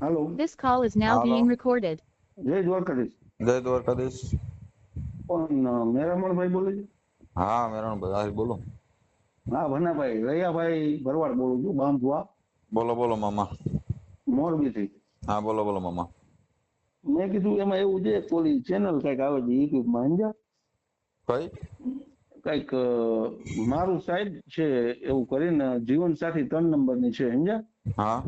Hello This call is now Hello. being recorded. જય દ્વારકાધીશ. જય દ્વારકાધીશ. કોણ અ, મેરામણભાઈ બોલે છે? હા મેરણભાઈ આહિર બોલો. હા ભનાભાઈ રૈયાભાઈ ભરવાડ બોલું છું બામભુઆ બોલો બોલો મામા. મોરબીથી હા બોલો બોલો મામા. મેં કીધું એમાં એવું છે કે ઓલી ચેનલ કંઈક આવે છે યુટ્યુબમાં સમજ્યા? કઈ? કંઈક અ, મારું સાહેબ છે એવું કરીને જીવન સાથી ત્રણ નંબરની છે સમજ્યા? હા.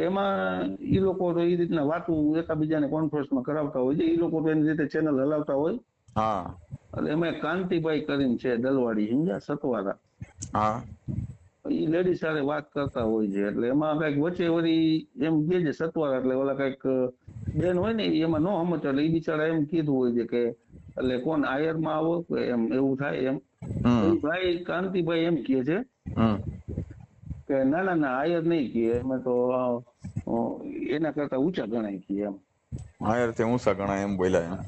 એમાં એ લોકો તો એ રીતના વાતું એકાબીજાને કોન્ફરન્સમાં કરાવતા હોય છે. એ લોકો તો એની રીતે ચેનલ હલાવતા હોય. હા. એટલે એમાં કાંતિભાઈ કરીને છે દલવાડી સમજ્યા? સતવારા. હા. એ લેડી સાથે વાત કરતા હોય છે. એટલે એમાં કંઈક વચ્ચે વળી એમ કે છે સતવારા એટલે ઓલા કંઈક બેન હોય ને એમાં નો સમજ એટલે એ બિચારા એમ કીધું હોય છે કે એટલે કોણ આયરમાં આવો? કે એમ એવું થાય એમ. ભાઈ કાંતિભાઈ એમ કે છે કે ના ના ના હાયર નહીં કે એમાં તો એના કરતા ઊંચા ગણાય કે એમ. આયરથી ઊંચા ગણાય એમ બોલ્યા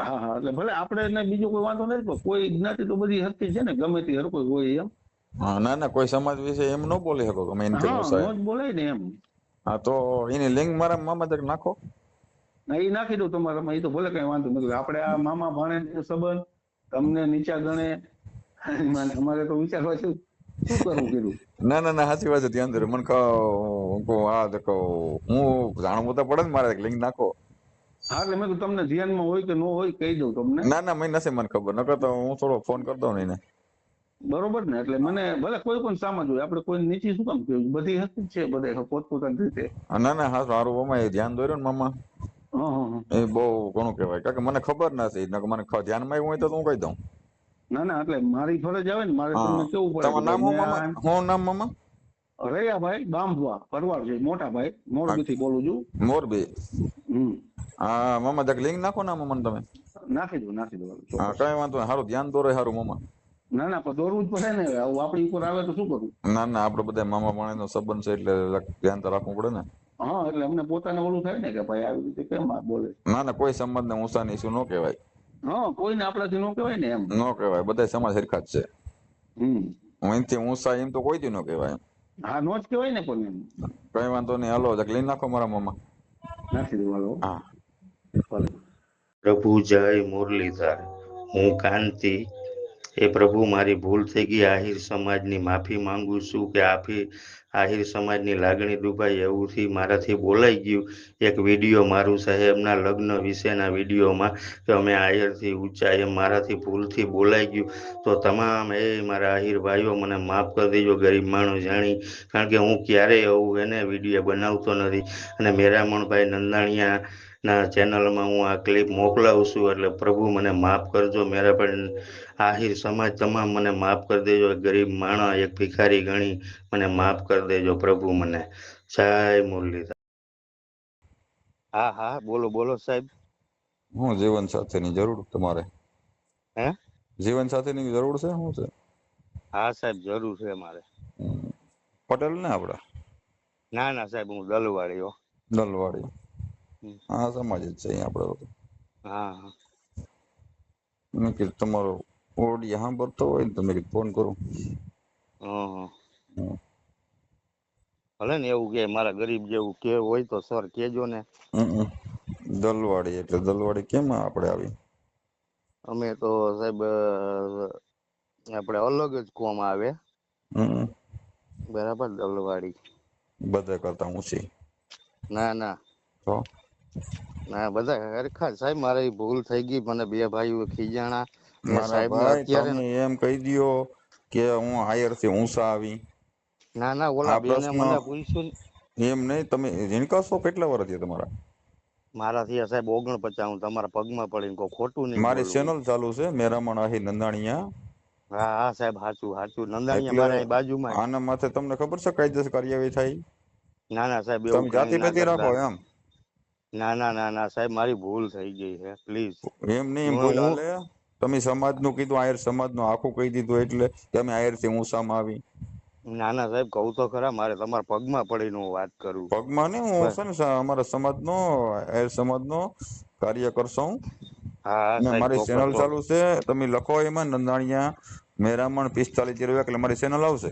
હા હા એટલે ભલે આપણે એને બીજો કોઈ વાંધો નથી પણ કોઈ જ્ઞાતિ તો બધી હરતી છે ને ગમે તે હર કોઈ હોય એમ. હા ના ના કોઈ સમાજ વિશે એમ ન બોલી શકો ગમે એનથી હા બોલાય ને એમ. હા તો એની લિંક મારા મામા તક નાખો. ના એ નાખી દઉં તમારામાં એ તો ભલે કઈ વાંધો નથી. આપણે આ મામા ભાણે સંબંધ તમને નીચા ગણે. અમારે તો વિચારવા છે શું કરવું કીધું ના ના ના સાચી વાત છે ધ્યાન ધરે. મને કહો આ કહું હા જાણવું તો પડે ને મારે લિંક નાખો. હા એટલે મેં તમને ધ્યાનમાં હોય કે ન હોય કહી દઉં તમને. ના ના મને નથી મને ખબર. નકર તો હું થોડો ફોન કરી દઉં ને બરોબર ને એટલે મને ભલે કોઈ પણ સામાજ હોય આપણે કોઈ નીચી શું કામ કહ્યું બધી જ છે બધે પોતપોતાની રીતે. ના ના હા સારું મામા એ ધ્યાન દોર્યું ને મામા. એ બહુ ઘણું કહેવાય. કારણ કે મને ખબર નથી મને ધ્યાનમાં હોય તો હું કહી દઉં. ના ના એટલે મારી ફરજ આવે ને મારે તમને કેવું પડે તમારું નામ મામા? હું નામ મામા? રૈયાભાઈ બામભુઆ પરવાર છે મોટા ભાઈ મોરબીથી બોલું છું. મોરબી. હમ. હા મામા જક લિંક નાખો ને મામા તમે. નાખી દો નાખી દો હા કઈ વાંધો નહીં સારું ધ્યાન દોરે સારું મામા. ના ના પણ દોરવું જ પડે ને આવું આપણી ઉપર આવે તો શું કરવું ના ના આપડે બધા મામા પાણીનો સંબંધ છે એટલે ધ્યાન તો રાખવું પડે ને. હા એટલે અમને પોતાને ઓલું થાય ને કે ભાઈ આવી રીતે કેમ બોલે? ના ના કોઈ સંબંધને ઊંચા નીચું ન કહેવાય. હા કોઈને આપણાથી નો કહેવાય ને એમ. નો કહેવાય બધા સમાજ સરખા જ છે. હમ. હું ઊંસા એમ તો કોઈથી નો કહેવાય. હા નો જ કહેવાય ને કોઈ કઈ વાંધો નહીં હાલો જક લઈ નાખો મારા મામા. નાખી દઉં હાલો. હા. પ્રભુ જય મુરલીધર હું કાંતિ એ પ્રભુ, મારી ભૂલ થઈ ગઈ. આહિર સમાજની માફી માંગુ છું કે આફી આહિર સમાજની લાગણી દુભાઈ એવુંથી મારાથી બોલાઈ ગયું. એક વીડિયો મારું સાહેબના લગ્ન વિશેના વિડીયોમાં કે અમે આહિરથી ઊંચા એમ મારાથી ભૂલથી બોલાઈ ગયું. તો તમામ એ મારા આહિર ભાઈઓ મને માફ કરી દેજો, ગરીબ માણસ જાણી. કારણ કે હું ક્યારેય એવું એને વીડિયો બનાવતો નથી. અને મેરામણભાઈ નંદાણીયા ના ચેનલમાં હું આ ક્લિપ મોકલાવું છું એટલે પ્રભુ મને માફ કરજો. મેરા પણ આહિર સમાજ તમામ મને માફ કરી દેજો. એક ગરીબ માણસ એક ભિખારી ગણી મને માફ કરી દેજો પ્રભુ મને. જય મુરલીધર. હા હા બોલો બોલો સાહેબ. હું જીવન સાથેની જરૂર તમારે? હે? જીવન સાથેની જરૂર છે? શું છે? હા સાહેબ જરૂર છે મારે પટેલ ને આપડા? ના ના સાહેબ હું દલવાડીઓ હો. દલવાડી. હા સમાજ જ છે અહીંયા આપડે હા મેં કીધું તમારો ઓડ યહાં ભરતો હોય ને તો મેં કીધું ફોન કરું. હા. ભલે ને એવું કે મારા ગરીબ જેવું કે હોય તો સર કેજો ને. દલવાડી એટલે દલવાડી કેમ આપણે આવી? અમે તો સાહેબ આપણે અલગ જ કોમ આવે. બરાબર દલવાડી. બધા કરતા ઊંચી ના ના. તો? ના બધા હરખા. સાહેબ મારી ભૂલ થઈ ગઈ. મને બે ભાઈઓ ખીજાણા. ભાઈ અત્યારે એમ કહી દ્યો કે હું હાયરથી ઊંસા આવી. ના ના ઓલા બેને મને પૂછ્યું એમ નહીં તમે ઝીણકાશો? કેટલા વર્ષ થયા તમારા? મારાથી સાહેબ સાહેબ ઓગણપચાસ હું તમારા પગમાં પડીને કોઈ ખોટું નહીં મારી ચેનલ ચાલુ છે મેરામણ આહી નંદાણીયા. હા હા સાહેબ સાચું સાચું નંદાણીયા મારા બાજુમાં આના માથે તમને ખબર છે કાયદેસર કાર્યવાહી થાય? ના ના સાહેબ તમે જાતિ કાંઈ રાખો એમ. ના ના ના ના સાહેબ મારી ભૂલ થઈ ગઈ છે પ્લીઝ એમ નહીં ભૂલ હાલે તમે સમાજનું કીધું આયર સમાજનું આખું કહી દીધું એટલે તમે આયરથી ઊંચામાં આવી. ના ના સાહેબ કહું તો ખરા મારે તમારા પગમાં પડીને હું વાત કરું પગમાં નહીં હું. છે ને અમારા સમાજનો આયર સમાજનો કાર્ય કરશો હા. હા મારી ચેનલ ચાલુ છે તમે લખો એમાં નંદાણીયા મેરામણ પિસ્તાલીસ જીરો એટલે મારી ચેનલ આવશે.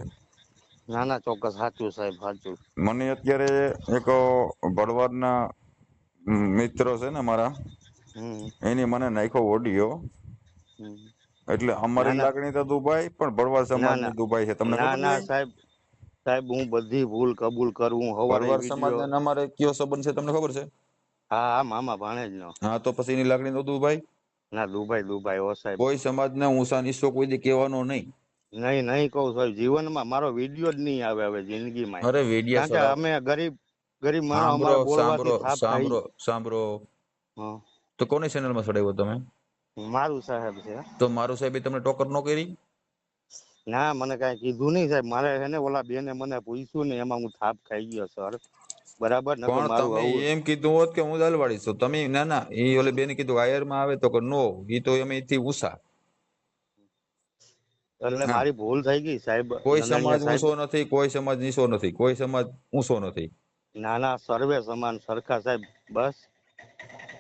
ના ના ચોક્કસ સાચું સાહેબ સાચું. મને અત્યારે એક ભરવાડના મિત્ર છે ને મારા એની મને નાખ્યો ઓડિયો એટલે અમારી. લાગણી તો દુબઈ પણ ભરવા સમાજ ના. છે. તમને ના ના સાહેબ સાહેબ હું બધી ભૂલ કબૂલ કરું હવારે ભરવાડ સમાજ ને અમારે કયો સંબંધ છે તમને ખબર છે? હા હા મામા ભાણેજ નો હા તો પછી એની લાગણી તો દુબઈ? ના દુબઈ દુબઈ ઓ સાહેબ. કોઈ સમાજને ઊંચા નીચો કોઈ દી કહેવાનો નહીં. નહીં નહીં કહું સાહેબ જીવનમાં મારો વીડિયો જ નહીં આવે હવે જિંદગીમાં. અરે વેડિયા અમે ગરીબ ગરીબ માણસ અમારે સાંભળો સાંભળો સાંભળો. તો કોની ચેનલમાં ચડાવ્યો તમે? મારું સાહેબ છે. તો મારું સાહેબ તમને ટોકર ન કરી? ના મને કઈ કીધું નહીં સાહેબ. મારે છે ને ઓલા બેને મને પૂછ્યું ને એમાં હું થાપ ખાઈ ગયો સર. બરાબર પણ તમે એમ કીધું હોત કે હું દલવાડી છું. તમે ના ના એ ઓલે બેને કીધું આયરમાં આવે તો કે નો. એ તો અમે થી ઉષા. એટલે મારી ભૂલ થઈ ગઈ સાહેબ. કોઈ સમાજ ઊંચો નથી કોઈ સમાજ નીચો નથી કોઈ સમાજ ઊંચો નથી. ના ના સર્વે સમાન સરખા સાહેબ બસ.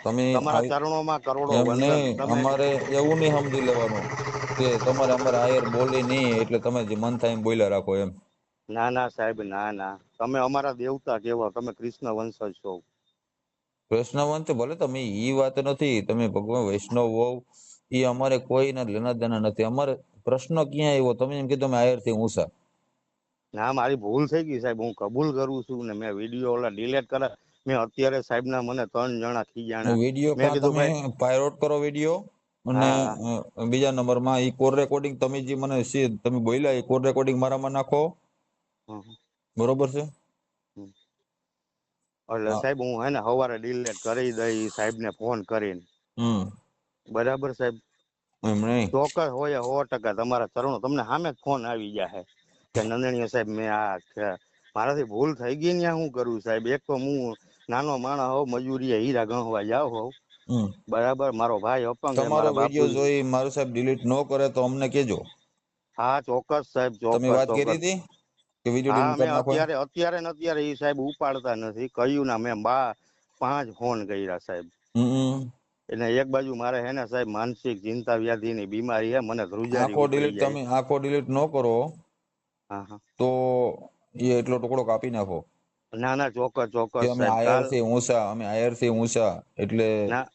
તમે તમારા ચરણોમાં કરોડો વંદન. અમારે એવું નહીં સમજી લેવાનું કે તમારે અમારે આયર બોલી નહીં એટલે તમે જે મન થાય એમ બોલ્યા રાખો એમ. ના ના સાહેબ ના ના. તમે અમારા દેવતા કેવા તમે કૃષ્ણ વંશજ છો કૃષ્ણવંત ભલે તમે ઈ વાત નથી તમે ભગવાન વૈષ્ણવ હોવ ઈ અમારે કોઈના લેના દેના નથી. અમારે પ્રશ્ન ક્યાં આવ્યો? તમે એમ કીધું અમે આયરથી ઊંચા. ના મારી ભૂલ થઈ ગઈ સાહેબ. હું કબૂલ કરું છું ને મેં વીડિયો ઓલા ડિલેટ કર્યા. મેં અત્યારે સાહેબ ના મને ત્રણ જણા થઈ ખીજાણા વીડિયો મેં કીધું ભાઈ પાયરોટ કરો વીડિયો? અને બીજા નંબરમાં ઈ કોર રેકોર્ડિંગ તમે જે મને તમે બોલ્યા એ કોર રેકોર્ડિંગ મારામાં નાખો. બરોબર છે? એટલે સાહેબ હું હે ને સવારે ડિલેટ કરી દઈ સાહેબ ને ફોન કરીને બરાબર સાહેબ? એમ નહીં. ચોક્કસ હોય સો ટકા તમારા ચરણો. તમને સામે ફોન આવી જાય કે નંદણીય સાહેબ મેં આ મારાથી ભૂલ થઈ ગઈ ને હું કરું સાહેબ? એક તો હું નાનો માણસ હોઉં મજૂરી હીરા ગણવા જાવ હોઉં. બરાબર? મારો ભાઈ અપંગ તમારો વિડિયો જોઈ મારો સાહેબ ડિલીટ ન કરે તો અમને કેજો હા ચોક્કસ સાહેબ તમે વાત કરી હતી કે વિડિયો ડિલીટ કરી નાખો અત્યારે અત્યારે ને અત્યારે એ સાહેબ ઉપાડતા નથી. કહ્યું ના મેં બા પાંચ ફોન કર્યા સાહેબ. એટલે એક બાજુ મારે હે ને સાહેબ માનસિક ચિંતા વ્યાધિની બીમારી હે મને ધ્રુજારી આખો ડિલીટ તમે આખો ડિલીટ ન કરો. તો એ એટલો ટુકડો કાપી નાખો. ના ના ચોક્કસ ચોક્કસ અમે આયરસી ઊંચા અમે આયરસી ઊંસા એટલે હા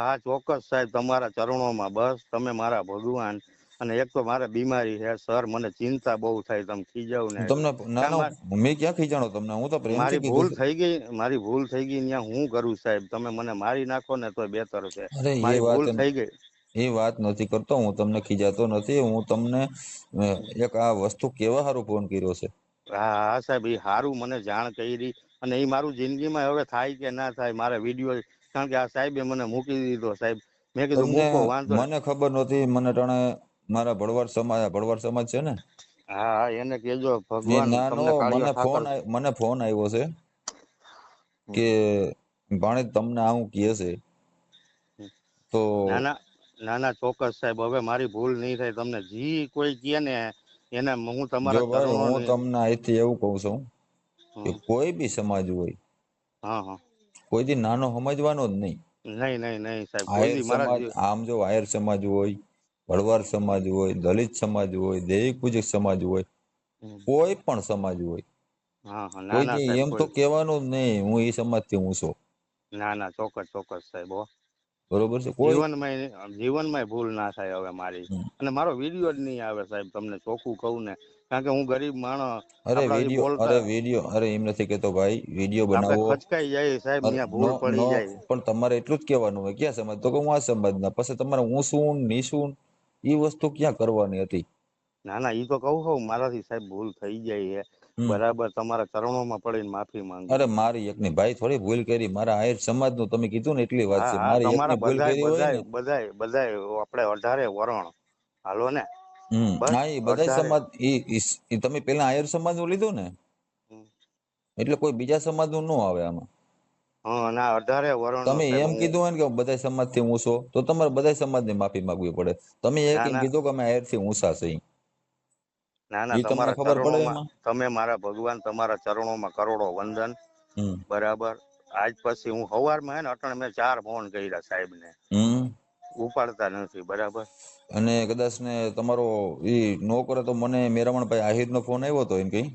હા ચોક્કસ સાહેબ તમારા ચરણોમાં બસ તમે મારા ભગવાન અને એક તો મારે બીમારી છે સર મને ચિંતા બહુ થાય તમે ખીજાવ ને તમને ના ના, મેં ક્યાં ખીજાણો તમને? હું તો મારી ભૂલ થઈ ગઈ મારી ભૂલ થઈ ગઈ ત્યાં હું કરું સાહેબ? તમે મને મારી નાખો ને તો બેતર છે. મારી ભૂલ થઈ ગઈ. એ વાત નથી કરતો હું તમને ખીજાતો નથી હું તમને એક આ વસ્તુ કેવા હારું ફોન કર્યો છે? હા હા સાહેબ એ સારું મને જાણ કરી અને એ મારું જિંદગીમાં હવે થાય કે ના થાય મારે વીડિયો કારણ કે આ સાહેબે મને મૂકી દીધો સાહેબ. મેં કીધું મૂકો વાંધો મને ખબર નહોતી મને ટાણે મારા ભળવાર સમાજ ભળવાર સમાજ છે ને? હા એને કેજો ભગવાન મને ફોન મને ફોન આવ્યો છે કે ભાણે તમને આવું કહે છે તો ના ના. ના ના ચોક્કસ સાહેબ હવે મારી ભૂલ નહીં થાય તમને જી કોઈ કહે ને એને હું તમારા ભાઈ હું તમને અહીંથી એવું કહું છું કે કોઈ બી સમાજ હોય હા હા. કોઈથી નાનો સમજવાનો જ નહીં. નહીં નહીં નહીં સાહેબ કોઈ દી સમાજ આમ જો આયર સમાજ હોય ભડવાર સમાજ હોય દલિત સમાજ હોય દૈવિક પૂજક સમાજ હોય કોઈ પણ સમાજ હોય હા હા ના ના એમ તો કોઈ- કહેવાનું જ નહીં હું એ સમાજથી ઊંચો ના ના ચોક્કસ ચોક્કસ સાહેબ હો. બરોબર છે? કોઈ જીવનમાં જીવનમાં ભૂલ ના થાય હવે મારી. અને મારો વીડિયો જ નહીં આવે સાહેબ તમને ચોખ્ખું કહું ને. કારણ કે હું ગરીબ માણસ અરે વીડિયો અરે વીડિયો અરે એમ નથી કેતો ભાઈ વીડિયો બનાવો. ખચકાઈ જાય સાહેબ અરે ત્યાં ભૂલ પડી જાય. પણ તમારે એટલું જ કહેવાનું હોય ક્યાં સમજ તો કે હું આ સમાજના પછી તમારે હું શું ની શું એ વસ્તુ ક્યાં કરવાની હતી? ના ના એ તો કહું છું મારાથી સાહેબ ભૂલ થઈ જાય છે. બરાબર તમારા ચરણોમાં પડીને માફી માંગુ. અરે મારી એકની ભાઈ થોડી ભૂલ કરી. મારા આયર સમાજનું તમે કીધું ને એટલી વાત છે. મારી એકની ભૂલ કરી હોય ને. બધાય આપણે અઢારે વરણ. હાલો ને? હા એ બધા સમાજ ઈ તમે પેલા આયર સમાજનું લીધું ને? એટલે કોઈ બીજા સમાજનું ન આવે આમાં. હા ના અઢારે વરણ તમે એમ કીધું હોય ને કે બધા સમાજથી ઊંચો તો તમારે બધા સમાજની માફી માંગવી પડે. તમે એક કીધું કે અમે આયરથી ઊંચા છીએ. ના ના તમારા ચરણોમાં તમે મારા ભગવાન તમારા ચરણોમાં કરોડો વંદન. બરાબર? આજ પછી હું સવારમાં હે ને અટણ મેં ચાર ફોન કર્યા સાહેબ ને ઉપાડતા નથી બરાબર? અને કદાચ ને તમારો એ નો કરે તો મને મેરામણભાઈ આહિર નો ફોન આવ્યો હતો એમ કઈ?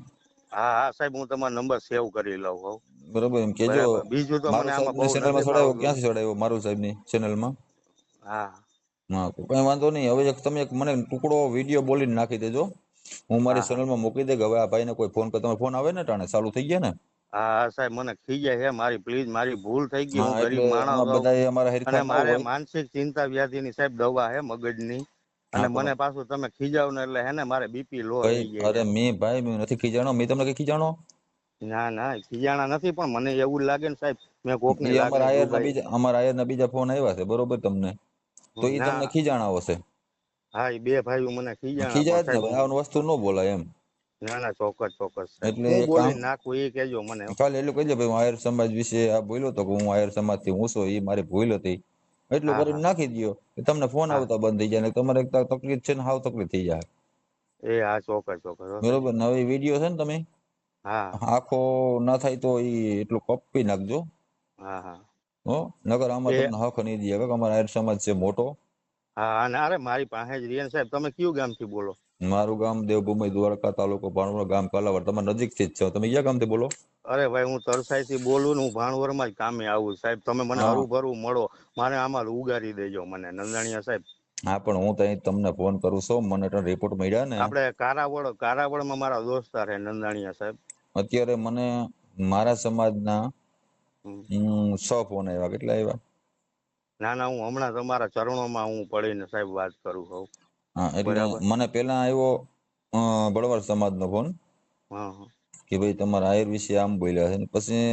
હા હા સાહેબ હું તમારો નંબર સેવ કરી લઉં હોઉં બરોબર એમ કેજો. બીજું તો મને આમાં ચેનલમાં ચડાવ્યો? ક્યાંથી ચડાવ્યો મારું સાહેબની ચેનલમાં હા. હા તો કઈ વાંધો નહીં. હવે એક તમે એક મને ટુકડો વીડિયો બોલીને નાખી દેજો. હું મારી. ચેનલમાં મૂકી દે હવે આ ભાઈને કોઈ ફોન કર તમારો ફોન આવે ને ટાણે? ચાલુ થઈ ગયા ને? હા સાહેબ મને ખીજાય છે મારી પ્લીઝ મારી ભૂલ થઈ ગઈ હું ગરીબ માણસ બધા અમારા અને મારે માનસિક ચિંતા વ્યાધિની સાહેબ દવા છે મગજની. અને મને પાછું તમે ખીજાવ ને એટલે હે ને મારે બીપી લો થઈ કઈ અરે મેં ભાઈ મેં નથી ખીજાણો મેં તમને કઈ ખીજાણો? ના ના ખીજાણા નથી પણ મને એવું લાગે ને સાહેબ મેં કોક ને અમારા દુભાઈ બીજા અમારા આયરના બીજા ફોન આવ્યા છે બરોબર તમને? તો એ તમને ખીજાણા હશે હા એ બે ભાઈઓ મને ખીજાણા ખીજાય પણ જ ને ભાઈ આ વસ્તુ ન બોલાય એમ. ના ના ચોક્કસ ચોક્કસ. એટલે બોલી નાખું એ કેજો મને. ખાલી એટલું કહેજો ભાઈ હું આયર સમાજ વિશે આ બોલ્યો તો કે હું આયર સમાજથી ઊંચો એ મારે ભૂલ હતી. એટલું કરીને નાખી દયો. કે તમને ફોન આવતા બંધ થઈ જાય ને તમારે એક તકલીફ છે ને હાવ તકલીફ થઈ જાય. એ હા ચોક્કસ ચોક્કસ બરોબર? ને હવે વીડિયો છે ને તમે? હા. આખો ના થાય તો એ એટલું કપી નાખજો. હા હા. હો નગર આમાં તમને હક નહીં દે કે અમારા આયર સમાજ છે મોટો. હા ના અરે મારી પાસે જ રિયન સાહેબ તમે કયું ગામથી બોલો? મારું ગામ દેવભૂમિ દ્વારકા તાલુકો ભાણવડ ગામ કાલાવડ. તમારા નજીકથી જ છો. તમે કયા ગામથી બોલો? અરે ભાઈ હું તરસાઈ થી બોલું ને હું ભાણવરમાં જ કામે આવું સાહેબ. તમે મને હરું ભરું મળો. મારે આમાં ઉગારી દેજો મને નંદાણીયા સાહેબ. હા પણ હું ત્યાં તમને ફોન કરું છું. મને તો રિપોર્ટ મળ્યા ને. આપણે કારાવળમાં મારા દોસ્તાર રહે નંદાણીયા સાહેબ. અત્યારે મને મારા સમાજના સો ફોન આવ્યા. કેટલા આવ્યા? ના ના હું હમણાં તમારા ચરણોમાં હું પડીને સાહેબ વાત કરું છું. હા એટલે મને પેલા આવ્યો બળવાર સમાજનો ફોન. કે ભાઈ તમારા આયર વિશે આમ બોલ્યા છે પછી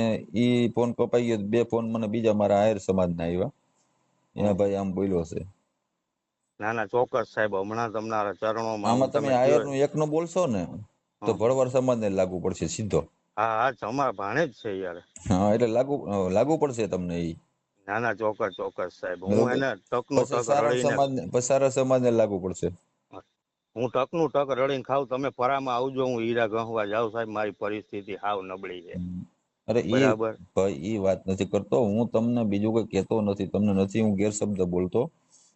ઈ ફોન કપાઈ ગયો બે ફોન મને બીજા મારા આયર સમાજના આવ્યા એના ભાઈ આમ બોલ્યો છે. ના ના ચોક્કસ સાહેબ હમણાં તમારા ચરણોમાં આમાં તમે આયરનું એક નો બોલશો ને તો. ભળવાર સમાજને લાગુ પડશે સીધો. હા હા અમારા ભાણે જ છે યાર. હા એટલે લાગુ લાગુ પડશે તમને ઈ. ના ના ચોક્કસ ચોક્કસ સાહેબ હું એને ટકનું ટક સારા રડીને સમાજ પછી સમાજને લાગુ પડશે. હું ટકનું ટક રળીને ખાવ તમે ફરામાં આવજો હું હીરા ગહવા જાઉં સાહેબ મારી પરિસ્થિતિ હાવ નબળી છે. અરે એ ભાઈ એ વાત નથી કરતો. હું તમને બીજું કઈ કહેતો નથી તમને નથી હું ગેરશબ્દ બોલતો.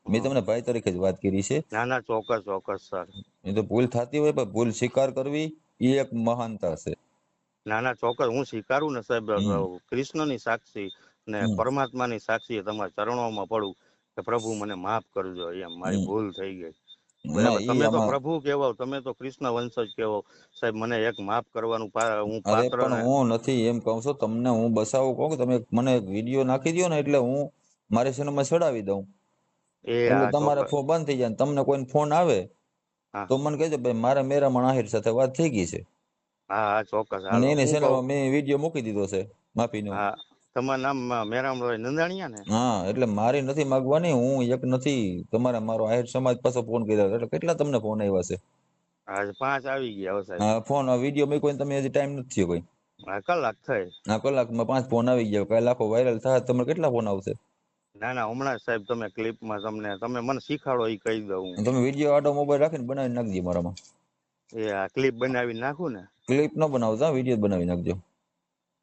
મેં તમને ભાઈ તરીકે જ વાત કરી છે. ના ના ચોક્કસ ચોક્કસ સર. એ તો ભૂલ થતી હોય પણ ભૂલ સ્વીકાર કરવી એ એક મહાનતા છે. ના ના ચોક્કસ હું સ્વીકારું ને સાહેબ. કૃષ્ણની સાક્ષી. ને. પરમાત્માની સાક્ષી તમારા ચરણોમાં પડું કે પ્રભુ મને માફ કરજો એમ મારી ભૂલ થઈ ગઈ. બરાબર? તમે તો પ્રભુ કેવો તમે તો કૃષ્ણ વંશજ કેવો સાહેબ મને એક માફ કરવાનું હું પાત્ર હું નથી એમ કહું છું તમને હું બસાવું કહું તમે મને એક વીડિયો નાખી દો ને એટલે હું મારી ચેનલમાં ચડાવી દઉં. એ એટલે તમારે ફોન બંધ થઈ જાય તમને કોઈ ફોન આવે. તો મને કહેજો ભાઈ મારા મેરામણ આહિર સાથે વાત થઈ ગઈ છે. હા ચોક્કસ. અને એની ચેનલમાં મેં વીડિયો મૂકી દીધો છે માફીનો. હા. તમારું નામ મેરામભાઈ નંદાણીયા ને? હા એટલે મારી નથી માગવાની હું એક નથી. તમારે મારો આહિર સમાજ પાછો ફોન કર્યો. એટલે કેટલા તમને ફોન આવ્યા છે? આજ પાંચ આવી ગયા હશે સાહેબ. હા ફોન વીડિયો મેં કોઈ તમે હજી ટાઈમ નથી થયો કોઈ. હા, કલાક થઈ. આ કલાકમાં પાંચ ફોન આવી ગયા. કાલે આખો વાયરલ થાય તમને કેટલા ફોન આવશે? ના ના હમણાં સાહેબ તમે ક્લિપમાં તમને તમે મને શીખાડો એ કહી દઉં તમે વીડિયો આડો મોબાઈલ રાખીને બનાવી નાખજો મારામાં. એ આ ક્લિપ બનાવી નાખું ને? ક્લિપ ન બનાવતા વીડિયો બનાવી નાખજો.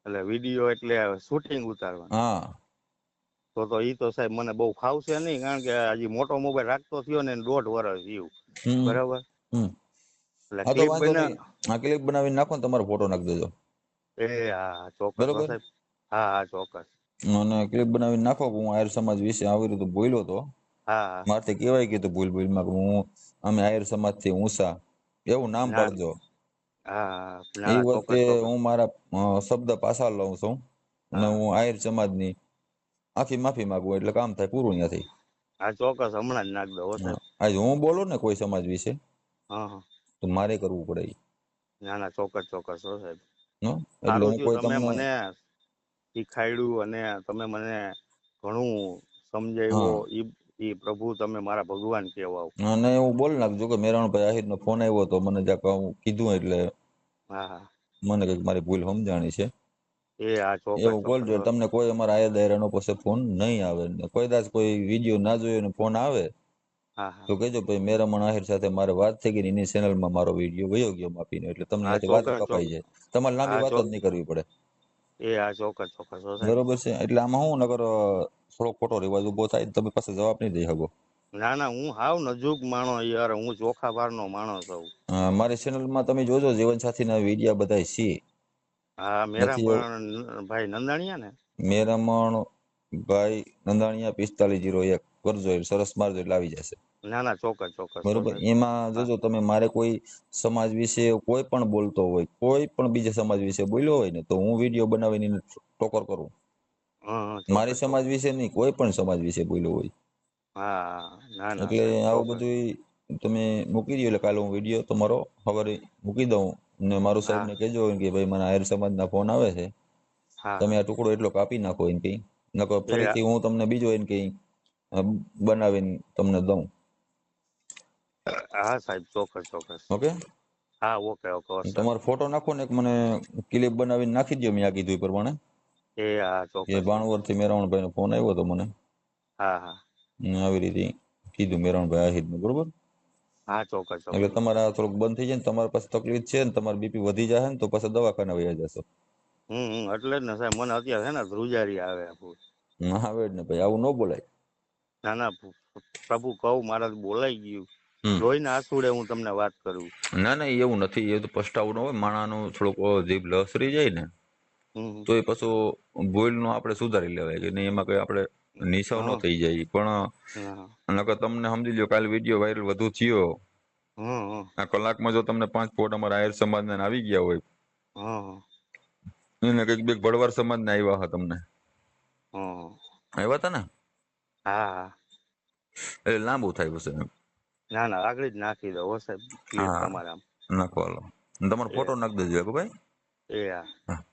એટલે વીડિયો એટલે શૂટિંગ ઉતારવાનું. હા. તો તો ઈ તો સાહેબ મને બહુ ફાવશે નહીં કારણ કે હજી મોટો મોબાઈલ રાખતો થયો ને દોઢ વર્ષ જીવ બરાબર? એટલે ક્લિપ વાંધો બના નહીં આ ક્લિપ બનાવીને નાખો ને તમારો ફોટો નાખી દેજો. એ હા ચોક્કસ બરોબર. હા હા ચોક્કસ. અને ક્લિપ બનાવી નાખો હું આયર સમાજ વિશે આવી રીતે બોલ્યો તો. હા મારે મારથી કહેવાય કીધું ભૂલ ભૂલમાં કે હું અમે આયર સમાજથી ઊંસા એવું નામ. પાડજો. હા એ વખતે હું મારા શબ્દ પાછા લઉં છું અને હા. આયર સમાજની આખી માફી માંગુ એટલે કામ થાય પૂરું નથી હા ચોક્કસ હમણાં જ નાખ દો આજ હું બોલું ને કોઈ સમાજ વિશે હા હા તો મારે કરવું પડે. ના ના ચોક્કસ ચોક્કસ હો સાહેબ? એટલે હું કોઈ તમે મને શીખાડ્યું અને તમે મને ઘણું સમજાવ્યો ઈ ઈ પ્રભુ તમે મારા ભગવાન કહેવાઓ. અને હું બોલ નાખજો કે મેરાણભાઈ આહિર નો ફોન આવ્યો તો મને જ્યાંક હું કીધું એટલે હા મને કંઈક મારી ભૂલ સમજાણી છે. એ આ એવું બોલજો તમને કોઈ અમારા આયા દાયરાનો પાસે ફોન નહીં આવે. કોઈ દાસ કોઈ વીડિયો ના જોયો ને ફોન આવે તો કહેજો ભાઈ મેરામણ આહિર સાથે મારે વાત થઈ ગઈ એની ચેનલમાં મારો વીડિયો વયો ગયો માપીને એટલે તમને વાત કપાઈ જાય. તમારે લાંબી વાત જ નહીં કરવી પડે. એ હા ચોક્કસ ચોક્કસ. બરોબર છે. એટલે આમાં હું નગર થોડો ખોટો રિવાજ ઊભો થાય તમે પાસે જવાબ નહીં દઈ શકો. ના ના હું હાવ નજુક માણો યાર. હું ચોખા બારનો માણસ છું. અ, મારી ચેનલમાં તમે જોજો જીવનસાથીના વિડિયા બધાય છે. હા મેરા નથી એવું. પણ ભાઈ નંદાણીયા ને? મેરામણ ભાઈ નંદાણીયા પિસ્તાલીસ જીરો એક. કરજો સરસ મારજો એટલે આવી જશે. ના ના ચોક્કસ ચોક્કસ બરોબર? એમાં જોજો તમે મારે કોઈ સમાજ વિશે કોઈ પણ બોલતો હોય કોઈ પણ બીજા સમાજ વિશે બોલ્યો હોય ને તો હું વીડિયો બનાવીને ટોકર કરું. મારી સમાજ વિશે નહીં કોઈ પણ સમાજ વિશે બોલ્યો હોય. એટલે આવું. બધું તમે મૂકી દો એટલે કાલે હું વીડિયો તમારો ખબર મૂકી દઉં. ને મારું સાહેબ ને કહેજો કે ભાઈ મને આયર સમાજના ફોન આવે છે. તમે આ ટુકડો એટલો કાપી નાખો એમ કઈ નકર ફરીથી હું તમને બીજો એમ કઈ બનાવીને તમને દઉં. હા સાહેબ ચોક્કસ ચોક્કસ. ઓકે? હા ઓકે ઓકે તમારો ફોટો નાખો ને એક મને ક્લિપ બનાવીને નાખી દો મેં આ કીધું એ પ્રમાણે. એ હા ચોક્કસ. ભાણવરથી મેરાવણભાઈ નો ફોન આવ્યો તો મને. હા હા. આવી રીતે કીધું મેરાવણભાઈ આહિરનું બરોબર? હા ચોક્કસ એટલે તમારા તમારે થોડુંક બંધ થઈ જાય ને તમારી પાસે તકલીફ છે ને તમારું બીપી વધી જાય ને તો પછી દવાખાને વયા જશો. હમ એટલે જ ને સાહેબ મને અત્યારે છે ને ધ્રુજારી આવે. ના આવે જ ને ભાઈ આવું ન બોલાય ના ના પ્રભુ કહું મારા બોલાઈ ગયું. લોહીના આંસુડે હું તમને વાત કરું ના ના એવું નથી એ તો પસ્તાવું ન હોય માણાનું થોડુંક જીભ લસરી જાય ને. તો એ પાછું ભૂલનું આપણે સુધારી લેવાય કે નહીં એમાં કઈ આપણે નિશાવ ન. થઈ જાય પણ નકર તમને સમજી લ્યો કાલ વીડિયો વાયરલ વધુ થયો આ કલાકમાં જો તમને પાંચ ફોટ અમારા આયર સમાજના આવી ગયા હોય એને કંઈક બે ભડવાર સમાજના આવ્યા હતા તમને. આવ્યા હતા ને? હા એટલે લાંબુ થાય હશે ના ના આગળ જ નાખી દો હશે સાહેબ. તમારા આમ. નાખો હાલો તમારો ફોટો નાખી દેજો ભાઈ. એ હા.